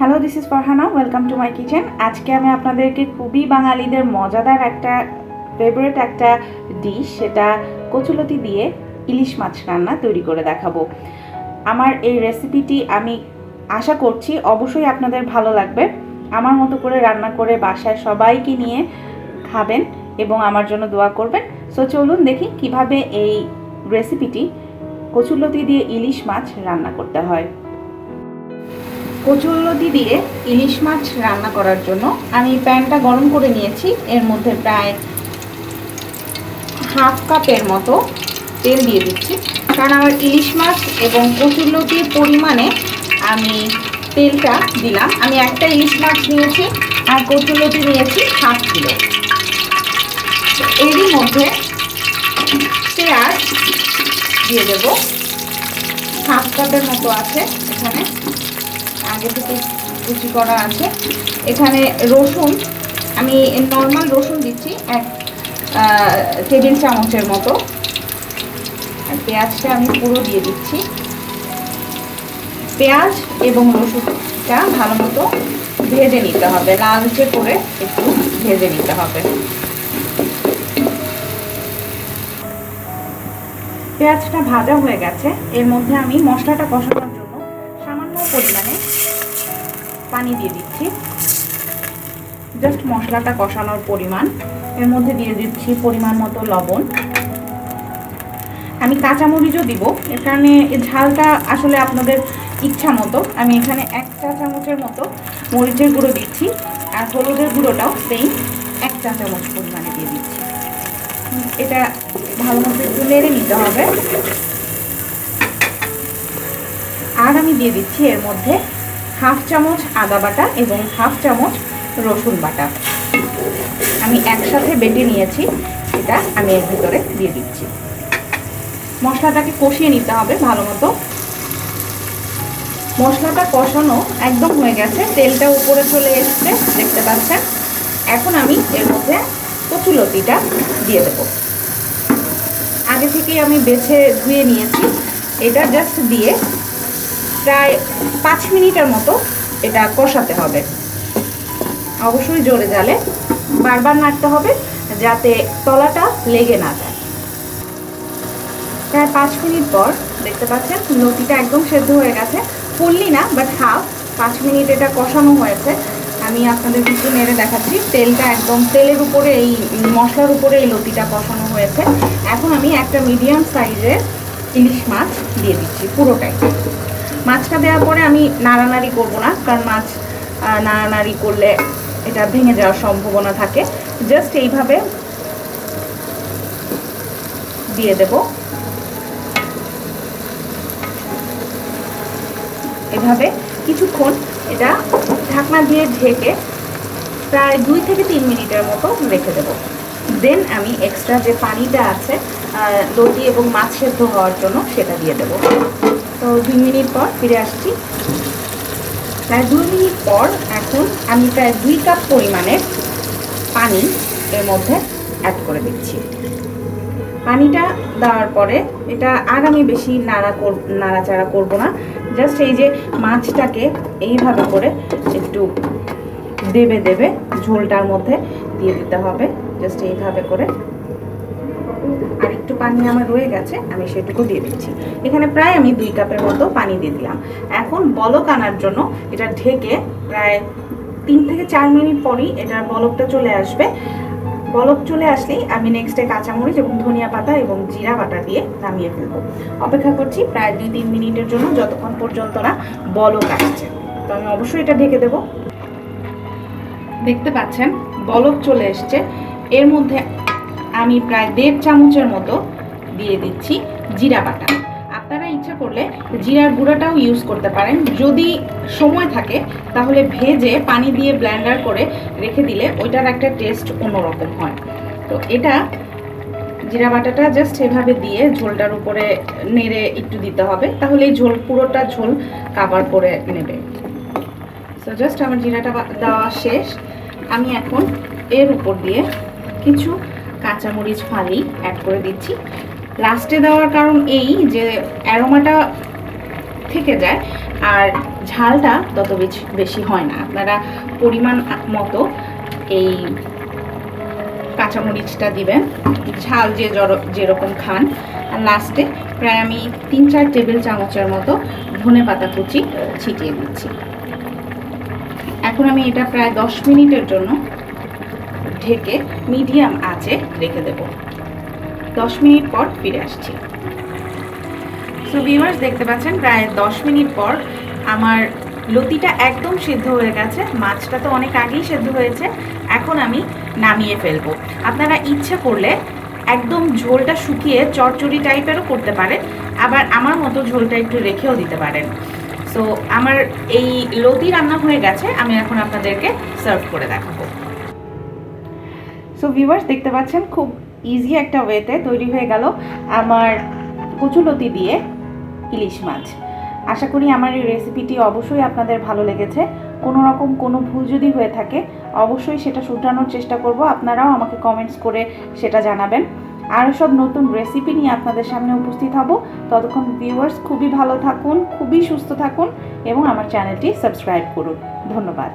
Hello this is Farhana welcome to my kitchen আজকে আমি আপনাদেরকে খুবই বাঙালিদের মজাদার একটা ফেভারেট একটা ডিশ সেটা কচুলতি দিয়ে ইলিশ মাছ রান্না তৈরি করে দেখাবো। আমার এই রেসিপিটি আমি আশা করছি অবশ্যই আপনাদের ভালো লাগবে। আমার মতো করে রান্না করে বাসায় সবাইকে নিয়ে খাবেন এবং আমার জন্য দোয়া করবেন। সো চলুন দেখি কীভাবে এই রেসিপিটি কচুলতি দিয়ে ইলিশ মাছ রান্না করতে হয়। কচুরলতি দিয়ে ইলিশ মাছ রান্না করার জন্য আমি প্যানটা গরম করে নিয়েছি। এর মধ্যে প্রায় হাফ কাপের মতো তেল দিয়ে দিচ্ছি। কারণ আমার ইলিশ মাছ এবং কচুরলতির পরিমাণে আমি তেলটা দিলাম। আমি একটা ইলিশ মাছ নিয়েছি আর কচুরলতি নিয়েছি হাফ কিলো। এরই মধ্যে পেঁয়াজ দিয়ে দেব। হাফ কাপের মতো আছে এখানে। আগে থেকে কুচি করা আছে। এখানে রসুন, আমি নর্মাল রসুন দিচ্ছি এক টেবিল চামচের মতো। পেঁয়াজটা আমি পুরো দিয়ে দিচ্ছি। পেঁয়াজ এবং রসুনটা ভালো মতো ভেজে নিতে হবে, লালচে করে একটু ভেজে নিতে হবে। পেঁয়াজটা ভাজা হয়ে গেছে, এর মধ্যে আমি মশলাটা কষানোর পরিমাণে পানি দিয়ে দিচ্ছি। জাস্ট মশলাটা কষানোর পরিমাণ। এর মধ্যে দিয়ে দিচ্ছি পরিমাণ মতো লবণ। আমি কাঁচামরিচও দিব। এখানে ঝালটা আসলে আপনাদের ইচ্ছা মতো। আমি এখানে এক চা চামচের মতো মরিচের গুঁড়ো দিচ্ছি। আর হলুদের গুঁড়োটাও সেই এক চা চামচ পরিমাণে দিয়ে দিচ্ছি। এটা ভালো মতো একটু নেড়ে নিতে হবে। আর আমি দিয়ে দিচ্ছি এর মধ্যে হাফ চামচ আদা বাটা এবং হাফ চামচ রসুন বাটা। আমি একসাথে বেটে নিয়েছি এটা আমি এর ভিতরে দিয়ে দিচ্ছি। মশলাটাকে কষিয়ে নিতে হবে ভালো মতো। মশলাটা কষানো একদম হয়ে গেছে, তেলটা উপরে চলে এসছে, দেখতে পাচ্ছেন? এখন আমি এর মধ্যে কচুলতিটা দিয়ে দেবো। আগে থেকেই আমি বেছে ধুয়ে নিয়েছি, এটা জাস্ট দিয়ে প্রায় পাঁচ মিনিটের মতো এটা কষাতে হবে। অবশ্যই জোরে জালে বারবার নাড়তে হবে যাতে তলাটা লেগে না যায়। প্রায় পাঁচ মিনিট পর দেখতে পাচ্ছেন লতিটা একদম সেদ্ধ হয়ে গেছে। ফুললি না বাট হাফ পাঁচ মিনিট এটা কষানো হয়েছে। আমি আপনাদের কিছু নেড়ে দেখাচ্ছি, তেলটা একদম তেলের উপরে এই মশলার উপরে এই লতিটা কষানো হয়েছে। এখন আমি একটা মিডিয়াম সাইজের ইলিশ মাছ দিয়ে দিচ্ছি পুরোটাই। মাছটা দেওয়ার পরে আমি নাড়ানাড়ি করব না, কারণ মাছ নাড়ানাড়ি করলে এটা ভেঙে যাওয়ার সম্ভাবনা থাকে। জাস্ট এইভাবে দিয়ে দেব। এভাবে কিছুক্ষণ এটা ঢাকনা দিয়ে ঢেকে প্রায় দুই থেকে তিন মিনিটের মতো রেখে দেব। দেন আমি এক্সট্রা যে পানিটা আছে লতি এবং মাছ সেদ্ধ হওয়ার জন্য সেটা দিয়ে দেব। তো দুই মিনিট পর ফিরে আসছি। প্রায় দুই মিনিট পর এখন আমি প্রায় দুই কাপ পরিমাণের পানি এর মধ্যে অ্যাড করে দিচ্ছি। পানিটা দেওয়ার পরে এটা আর আমি বেশি নাড়া কর, নাড়াচাড়া করব না। জাস্ট এই যে মাছটাকে এইভাবে করে একটু দেবে দেবে ঝোলটার মধ্যে দিয়ে দিতে হবে। জাস্ট এইভাবে করে একটু পানি আমার রয়ে গেছে, আমি সেটুকু দিয়ে দিচ্ছি। এখানে প্রায় আমি দুই কাপের মতো পানি দিয়ে দিলাম। এখন বলক আনার জন্য এটা ঢেকে প্রায় তিন থেকে চার মিনিট পরই এটার বলকটা চলে আসবে। বলক চলে আসলেই আমি নেক্সটে কাঁচামরিচ এবং ধনিয়া পাতা এবং জিরা বাটা দিয়ে নামিয়ে ফেলব। অপেক্ষা করছি প্রায় দুই তিন মিনিটের জন্য যতক্ষণ পর্যন্ত না বলক আসছে। তো আমি অবশ্যই এটা ঢেকে দেব। দেখতে পাচ্ছেন, বলক চলে এসছে। এর মধ্যে আমি প্রায় দেড় চামচের মতো দিয়ে দিচ্ছি জিরা বাটা। আপনারা ইচ্ছা করলে জিরার গুঁড়াটাও ইউজ করতে পারেন। যদি সময় থাকে, তাহলে ভেজে পানি দিয়ে ব্লেন্ডার করে রেখে দিলে ওইটার একটা টেস্ট অন্যরকম হয়। তো এটা জিরা বাটাটা জাস্ট এভাবে দিয়ে ঝোলটার উপরে নেড়ে একটু দিতে হবে। তাহলে এই ঝোল, পুরোটা ঝোল কাভার করে নেবে। সো জাস্ট আমার জিরাটা দেওয়া শেষ। আমি এখন এর উপর দিয়ে কিছু কাঁচামরিচ ফালি অ্যাড করে দিচ্ছি। লাস্টে দেওয়ার কারণ এই যে অ্যারোমাটা থেকে যায়, আর ঝালটা তত বেশি হয় না। আপনারা পরিমাণ মতো এই কাঁচামরিচটা দিবেন। ঝাল যে যেরকম খান। আর লাস্টে প্রায় আমি তিন চার টেবিল চামচের মতো ধনে পাতা কুচি ছিটিয়ে দিচ্ছি। এখন আমি এটা প্রায় দশ মিনিটের জন্য ঢেকে মিডিয়াম আঁচে রেখে দেব। দশ মিনিট পর ফিরে আসছি। সো ভিউয়ার্স দেখতে পাচ্ছেন, প্রায় দশ মিনিট পর আমার লতিটা একদম সিদ্ধ হয়ে গেছে। মাছটা তো অনেক আগেই সেদ্ধ হয়েছে। এখন আমি নামিয়ে ফেলব। আপনারা ইচ্ছে করলে একদম ঝোলটা শুকিয়ে চচ্চড়ি টাইপেরও করতে পারেন। আবার আমার মতো ঝোলটা একটু রেখেও দিতে পারেন। সো আমার এই লতি রান্না হয়ে গেছে। আমি এখন আপনাদেরকে সার্ভ করে দেখাবো। সো ভিউয়ার্স দেখতে পাচ্ছেন, খুব ইজি একটা ওয়েতে তৈরি হয়ে গেল আমার কচুলতি দিয়ে ইলিশ মাছ। আশা করি আমার এই রেসিপিটি অবশ্যই আপনাদের ভালো লেগেছে। কোনো রকম কোনো ভুল যদি হয়ে থাকে, অবশ্যই সেটা শুধরানোর চেষ্টা করব। আপনারাও আমাকে কমেন্টস করে সেটা জানাবেন। আরও সব নতুন রেসিপি নিয়ে আপনাদের সামনে উপস্থিত হব। ততক্ষণ ভিউয়ার্স খুবই ভালো থাকুন, খুবই সুস্থ থাকুন এবং আমার চ্যানেলটি সাবস্ক্রাইব করুন। ধন্যবাদ।